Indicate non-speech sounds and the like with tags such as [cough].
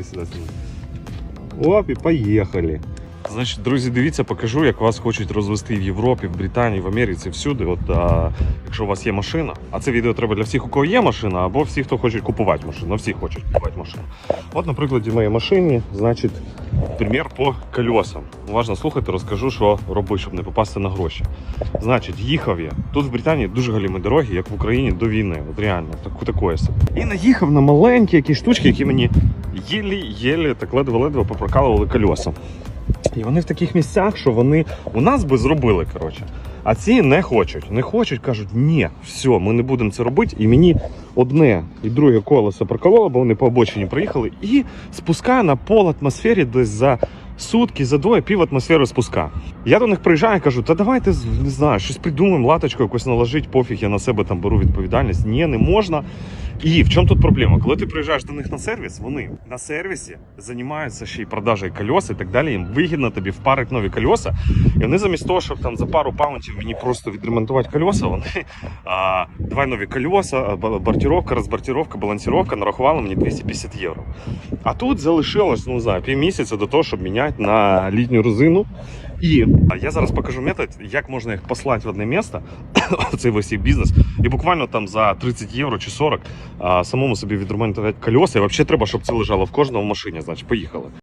Іди сюди. Оп, і поїхали. Значить, друзі, дивіться, покажу, як вас хочуть розвести в Європі, в Британії, в Америці, всюди. От а, якщо у вас є машина, а це відео треба для всіх, у кого є машина, або всіх, хто хоче купувати машину. Ну, всі хочуть купувати машину. От, на прикладі моєї машині, значить, примір по колесам. Уважно слухайте, розкажу, що робити, щоб не попасти на гроші. Значить, їхав я. Тут в Британії дуже галімі дороги, як в Україні до війни. От реально, так, такое собі. І наїхав на маленькі якісь штучки, які мені єлі-єлі так ледве-ледве попрокалували кольоса. І вони в таких місцях, що вони у нас би зробили, коротше. А ці не хочуть. Не хочуть, кажуть, ні, все, ми не будемо це робити. І мені одне і друге колесо прокололо, бо вони по обочині приїхали, і спускає на пол атмосфері десь за сутки, за двоє пів атмосфери спуска. Я до них приїжджаю і кажу, та давайте не знаю, щось придумаємо, латочку якось наложить, пофіг, я на себе там беру відповідальність. Ні, не можна. І в чому тут проблема? Коли ти приїжджаєш до них на сервіс, вони на сервісі займаються ще й продажею кольос і так далі. Їм вигідно тобі впарити нові кольоса. І вони замість того, щоб там за пару паунтів мені просто відремонтувати кольоса, вони а, давай нові кольоса, а, ба- бортировка, розбортировка, балансировка нарахували мені 250 євро. А тут залишилось, ну не півмісяця до того, щоб міняти на літню резину. І я зараз покажу метод, як можна їх послати в одне місце, [coughs] цей весь бізнес, і буквально там за 30 євро чи 40 а, самому собі відремонтувати колеса. І взагалі треба, щоб це лежало в кожному машині. Значить, поїхали.